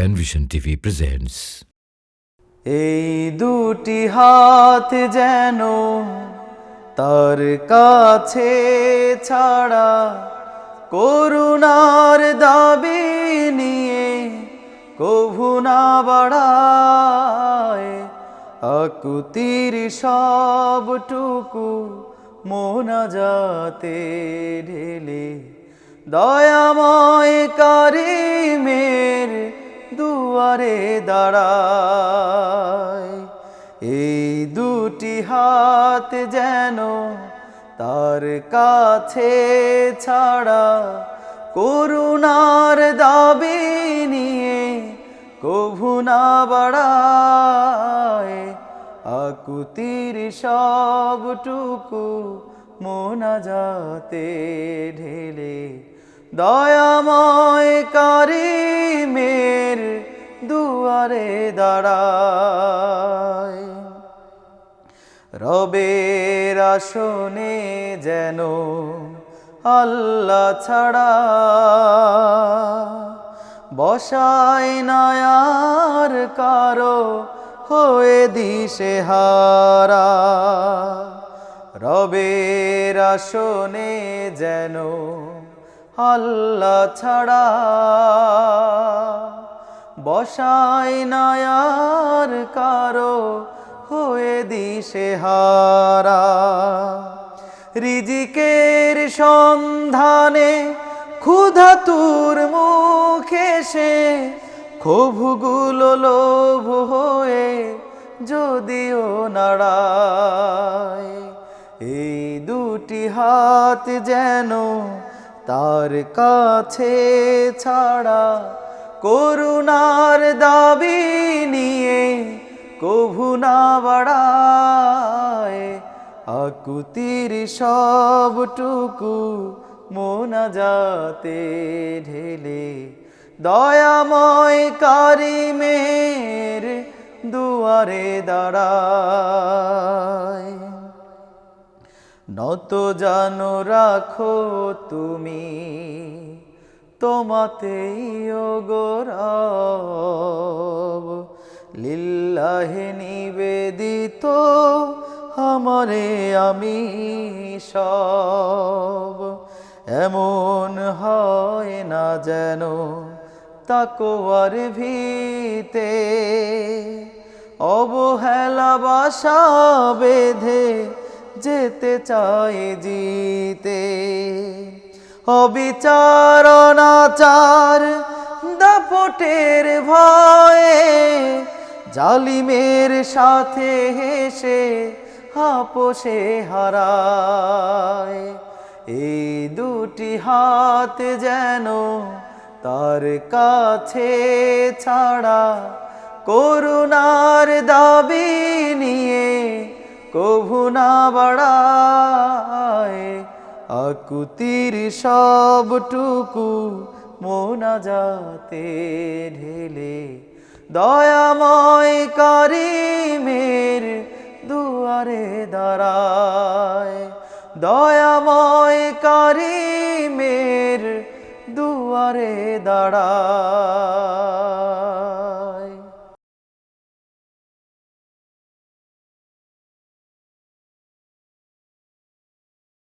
Penvision TV presents এই দুটি হাত যেন তার কাছে ছাড়া করুণার দাবি নিয়ে কভু না বাড়ায়। আকুতির সবটুকু মোনাজাতে ঢেলে। দয়াময় কারিমের দুয়ারে দাঁড়ায়। এই দুটি হাত যেন তার কাছে ছাড়া করুণার দাবি নিয়ে কভু না বাড়ায়। আকুতির সবটুকু মোনাজাতে ঢেলে দয়াময় কারিমের দুয়ারে দাঁড়ায়। রবের আসনে যেন আল্লাহ ছাড়া বসায় নায়ার কারও হয়ে দিশে হারা। রবের আসনে যেন আল্লাহ ছাড়া বসাই নায়ার কারও হয়ে দিশে হারা। রিজিকের সন্ধানে ক্ষুধাতুর মুখে সে ক্ষোভগুলো লোভ হয়ে যদিও নাড়ায়। এই দুটি হাত যেন তার কাছে ছাড়া করুণার দাবি নিয়ে কভু না বাড়ায়। আকুতির সবটুকু মোনাজাতে ঢেলে দয়াময় কারিমের দুয়ারে দাঁড়ায়। নত জানো রাখো তুমি তোমাতেই গোরব। লিল্লাহে নিবেদিত আমারে আমি সব। এমন হয় না যেন তাকোয়ার ভিতে অবহেলা বাসা বেঁধে যেতে চায় জিতে। অবিচারণাচার দাপটের ভয়ে জালিমের সাথে হেসে আপোষে হারায়। এই দুটি হাত যেন তার কাছে ছাড়া করুণার দাবি নিয়ে কভু না বাড়ায় আকুতির সবটুকু মোনাজাতে ঢেলে দয়াময় কারিমের দুয়ারে দাঁড়ায়। দয়াময় কারিমের দুয়ারে দাঁড়ায়।